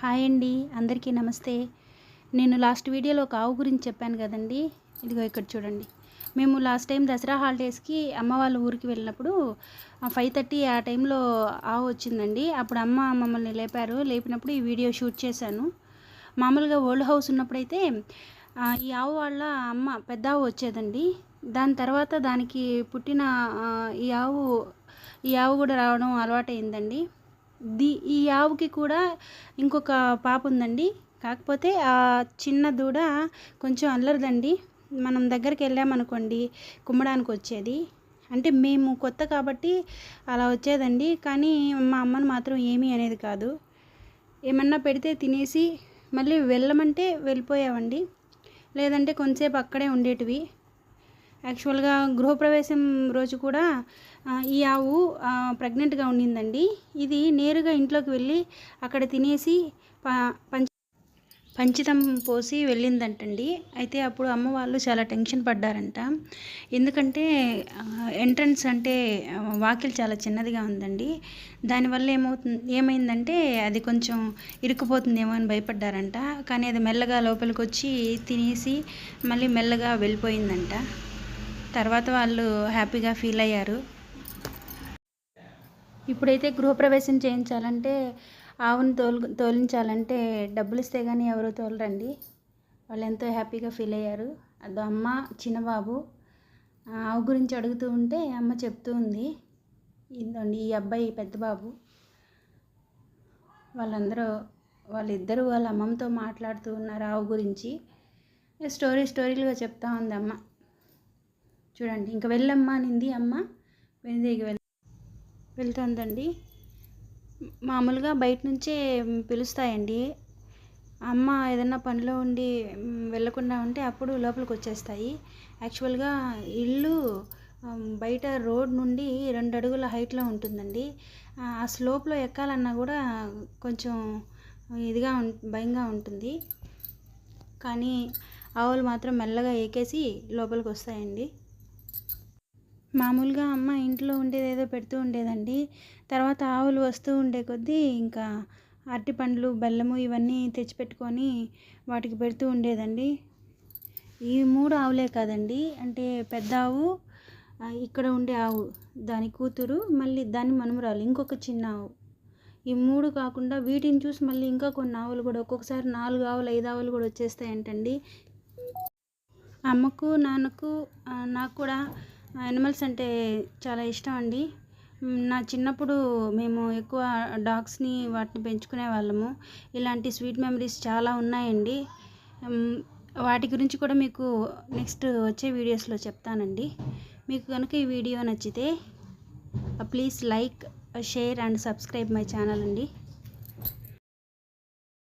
Hi అండి అందరికీ నమస్తే. నేను లాస్ట్ వీడియోలో ఒక ఆవు గురించి చెప్పాను కదండి. ఇదిగో ఇక్కడ చూడండి. మేము లాస్ట్ టైం దసరా హాలిడేస్కి అమ్మ వాళ్ళ ఊరికి వెళ్ళినప్పుడు ఫైవ్ థర్టీ ఆ టైంలో ఆవు వచ్చిందండి. అప్పుడు అమ్మ మమ్మల్ని లేపారు. లేపినప్పుడు ఈ వీడియో షూట్ చేశాను. మామూలుగా ఓల్డ్ హౌస్ ఉన్నప్పుడైతే ఈ ఆవు వాళ్ళ అమ్మ పెద్ద ఆవు వచ్చేదండి. దాని తర్వాత దానికి పుట్టిన ఈ ఆవు ఈ ఆవు కూడా రావడం అలవాటైందండి. ది ఈ ఆవుకి కూడా ఇంకొక పాప ఉందండి. కాకపోతే ఆ చిన్న దూడ కొంచెం అల్లరిదండి. మనం దగ్గరికి వెళ్ళామనుకోండి కుమ్మడానికి వచ్చేది. అంటే మేము కొత్త కాబట్టి అలా వచ్చేదండి. కానీ మా అమ్మను మాత్రం ఏమీ అనేది కాదు. ఏమన్నా పెడితే తినేసి మళ్ళీ వెళ్ళమంటే వెళ్ళిపోయామండి. లేదంటే కొంతసేపు అక్కడే ఉండేటివి. యాక్చువల్గా గృహప్రవేశం రోజు కూడా ఈ ఆవు ప్రెగ్నెంట్గా ఉండిందండి. ఇది నేరుగా ఇంట్లోకి వెళ్ళి అక్కడ తినేసి ప- పంచ పంచితం పోసి వెళ్ళిందంటండి. అయితే అప్పుడు అమ్మ వాళ్ళు చాలా టెన్షన్ పడ్డారంట. ఎందుకంటే ఎంట్రన్స్ అంటే వాకిల్ చాలా చిన్నదిగా ఉందండి. దానివల్ల ఏమవుతుంది ఏమైందంటే అది కొంచెం ఇరుక్కుపోతుందేమో అని భయపడ్డారంట. కానీ అది మెల్లగా లోపలికి వచ్చి తినేసి మళ్ళీ మెల్లగా వెళ్ళిపోయిందంట. తర్వాత వాళ్ళు హ్యాపీగా ఫీల్ అయ్యారు. ఇప్పుడైతే గృహప్రవేశం చేయించాలంటే ఆవును తోలు తోలించాలంటే డబ్బులు ఇస్తే కానీ ఎవరు తోలరండి. వాళ్ళు ఎంతో హ్యాపీగా ఫీల్ అయ్యారు. అదో అమ్మ చిన్నబాబు ఆవు గురించి అడుగుతూ ఉంటే అమ్మ చెప్తూ ఉంది. ఇదండి ఈ అబ్బాయి పెద్ద బాబు వాళ్ళందరూ వాళ్ళిద్దరూ వాళ్ళ అమ్మమ్మతో మాట్లాడుతూ ఉన్నారు ఆవు గురించి. స్టోరీ స్టోరీలుగా చెప్తా ఉంది అమ్మ. చూడండి ఇంకా వెళ్ళమ్మా అనింది అమ్మ. వెనుదిరిగి వెళ్ వెళ్తుందండి. మామూలుగా బయట నుంచే పిలుస్తాయండి. అమ్మ ఏదన్నా పనిలో ఉండి వెళ్ళకుండా ఉంటే అప్పుడు లోపలికి వచ్చేస్తాయి. యాక్చువల్గా ఇల్లు బయట రోడ్ నుండి రెండు అడుగుల హైట్లో ఉంటుందండి. ఆ ఆ స్లోప్లో ఎక్కాలన్నా కూడా కొంచెం ఇదిగా ఉం భయంగా ఉంటుంది. కానీ ఆవులు మాత్రం మెల్లగా ఎక్కేసి లోపలికి వస్తాయండి. మామూలుగా అమ్మ ఇంట్లో ఉండేది ఏదో పెడుతూ ఉండేదండి. తర్వాత ఆవులు వస్తూ ఉండే కొద్దీ ఇంకా అరటి పండ్లు బెల్లము ఇవన్నీ తెచ్చిపెట్టుకొని వాటికి పెడుతూ ఉండేదండి. ఈ మూడు ఆవులే కాదండి. అంటే పెద్ద ఆవు ఇక్కడ ఉండే ఆవు దాని కూతురు మళ్ళీ దాని మనుమరాలు ఇంకొక చిన్న ఆవు. ఈ మూడు కాకుండా వీటిని చూసి మళ్ళీ ఇంకా కొన్ని ఆవులు కూడా ఒక్కొక్కసారి నాలుగు ఆవులు ఐదు ఆవులు కూడా వచ్చేస్తాయంటండి. అమ్మకు నాన్నకు నాకు కూడా యానిమల్స్ అంటే చాలా ఇష్టం అండి. నా చిన్నప్పుడు మేము ఎక్కువ డాగ్స్ని వాటిని పెంచుకునే వాళ్ళము. ఇలాంటి స్వీట్ మెమరీస్ చాలా ఉన్నాయండి. వాటి గురించి కూడా మీకు నెక్స్ట్ వచ్చే వీడియోస్లో చెప్తానండి. మీకు కనుక ఈ వీడియో నచ్చితే please like share and subscribe my channel అండి.